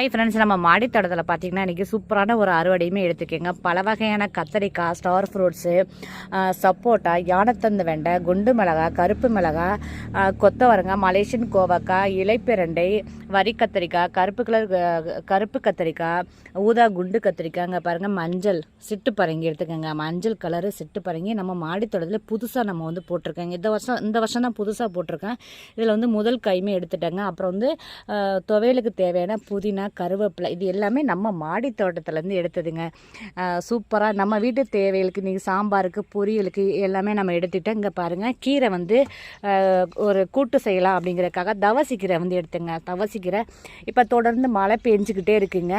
Hi friends நம்ம மாடித்தோட்டத்தில் பார்த்தீங்கன்னா இன்றைக்கி சூப்பரான ஒரு அறுவடையுமே எடுத்துக்கோங்க பல வகையான கத்தரிக்காய் ஸ்டார் ஃப்ரூட்ஸு சப்போட்டா யானைத்தந்து வெண்டை குண்டு மிளகாய் கருப்பு மிளகாய் கொத்தவரங்க மலேசியன் கோவக்காய் இலைப்பிரண்டை வரி கத்திரிக்காய் கருப்பு கலர் கருப்பு கத்திரிக்காய் ஊதா குண்டு கத்திரிக்காய் அங்கே பாருங்கள் மஞ்சள் சிட்டு பரங்கி எடுத்துக்கோங்க. மஞ்சள் கலரு சிட்டு பரங்கி நம்ம மாடித்தோட்டத்தில் புதுசாக நம்ம வந்து போட்டிருக்கோங்க. இந்த வருஷம் இந்த வருஷம் தான் புதுசாக போட்டிருக்கேன். இதில் வந்து முதல் கைமே எடுத்துட்டேங்க. அப்புறம் வந்து துவையலுக்கு தேவையான புதினா கருவேப்பிலை இது எல்லாமே நம்ம மாடி தோட்டத்துலேருந்து எடுத்ததுங்க. சூப்பராக நம்ம வீட்டு தேவைகளுக்கு நீங்கள் சாம்பாருக்கு பொரியலுக்கு எல்லாமே நம்ம எடுத்துக்கிட்டோம் இங்கே பாருங்கள் கீரை வந்து ஒரு கூட்டு செய்யலாம் அப்படிங்கிறதுக்காக தவசி கீரை வந்து எடுத்துங்க. தவசி கீரை இப்போ தொடர்ந்து மழை பெஞ்சிக்கிட்டே இருக்குங்க.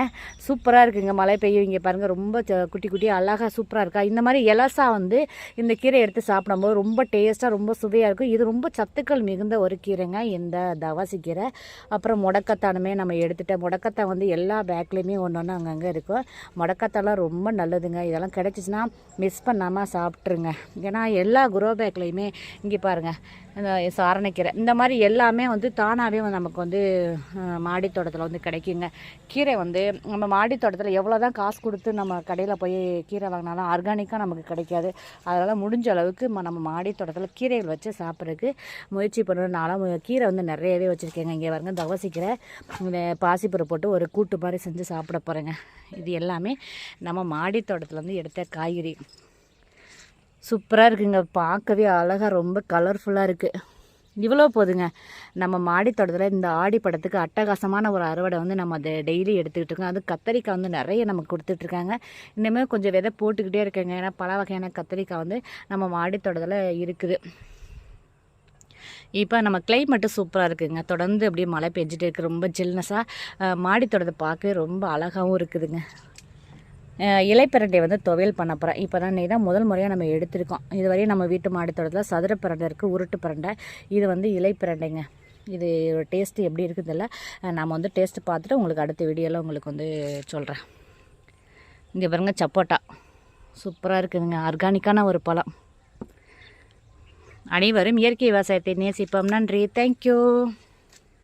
சூப்பராக இருக்குங்க மழை பெய்யும். இங்கே பாருங்கள் ரொம்ப ச- குட்டி குட்டி அழகாக சூப்பராக இருக்கா. இந்த மாதிரி எலசா வந்து இந்த கீரை எடுத்து சாப்பிடும்போது ரொம்ப டேஸ்ட்டாக ரொம்ப சுவையாக இருக்கும். இது ரொம்ப சத்துக்கள் மிகுந்த ஒரு கீரைங்க இந்த தவாசி கீரை. அப்புறம் முடக்கத்தானுமே நம்ம எடுத்துகிட்டேன் முடக்கத்தான் வந்து எல்லா பேக்லேயுமே ஒன்று ஒன்று அங்கங்கே இருக்கும் முடக்கத்தெல்லாம் ரொம்ப நல்லதுங்க. இதெல்லாம் கிடச்சிச்சின்னா மிஸ் பண்ணாமல் சாப்பிட்ருங்க ஏன்னா எல்லா குரோ பேக்லேயுமே இங்கே பாருங்கள் இந்த சாரணக்கீரை இந்த மாதிரி எல்லாமே வந்து தானாகவே நமக்கு வந்து மாடித்தோட்டத்தில் வந்து கிடைக்குங்க. கீரை வந்து நம்ம மாடித் தோட்டத்தில் எவ்வளோ தான் காசு கொடுத்து நம்ம கடையில் போய் கீரை வாங்கினாலும் ஆர்கானிக்காக நமக்கு கிடைக்காது. அதனால் முடிஞ்ச அளவுக்கு ம- நம்ம மாடித் தோட்டத்தில் கீரைகள் வச்சு சாப்பிட்றதுக்கு முயற்சி பண்ணணும் நானும் கீரை வந்து நிறையவே வச்சுருக்கேங்க. இங்கே பாருங்க தவசிக்கீரை இந்த பாசிப்பருப்பு போட்டு ஒரு கூட்டு மாதிரி செஞ்சு சாப்பிட போகிறேங்க இது எல்லாமே நம்ம மாடித் தோட்டத்துலேருந்து எடுத்த காய்கறி. சூப்பராக இருக்குங்க. பார்க்கவே அழகாக ரொம்ப கலர்ஃபுல்லாக இருக்குது இவ்வளோ போதுங்க. நம்ம மாடித்தோட்டத்தில் இந்த ஆடி படத்துக்கு அட்டகாசமான ஒரு அறுவடை வந்து நம்ம அதை டெய்லி எடுத்துக்கிட்டு இருக்கோம். அது கத்தரிக்காய் வந்து நிறைய நமக்கு கொடுத்துட்ருக்காங்க இன்னுமே கொஞ்சம் விதை போட்டுக்கிட்டே இருக்கேங்க. ஏன்னா பல வகையான கத்தரிக்காய் வந்து நம்ம மாடித்தோட்டத்தில் இருக்குது. இப்போ நம்ம கிளைமேட்டு சூப்பராக இருக்குதுங்க தொடர்ந்து அப்படியே மழை பெஞ்சிட்டு இருக்குது ரொம்ப ஜில்னஸாக மாடித்தோட்டத்தை பார்க்க ரொம்ப அழகாகவும் இருக்குதுங்க. இலைப்பிரண்டை வந்து துவையல் பண்ண போகிறேன் இப்போ தான் தான் முதல் முறையாக நம்ம எடுத்திருக்கோம். இதுவரையும் நம்ம வீட்டு மாடித்தோட்டத்தில் சதுர பிரண்டை இருக்குது உருட்டு பிரண்டை இது வந்து இலைப்பிரண்டைங்க இது டேஸ்ட்டு எப்படி இருக்குதில்ல நம்ம வந்து டேஸ்ட்டு பார்த்துட்டு உங்களுக்கு அடுத்த வீடியோவில் உங்களுக்கு வந்து சொல்கிறேன் இங்கே பாருங்க சப்போட்டா. சூப்பராக இருக்குதுங்க. ஆர்கானிக்கான ஒரு பழம். அனைவரும் இயற்கை விவசாயத்தை நேசிப்போம். நன்றி. தேங்க்யூ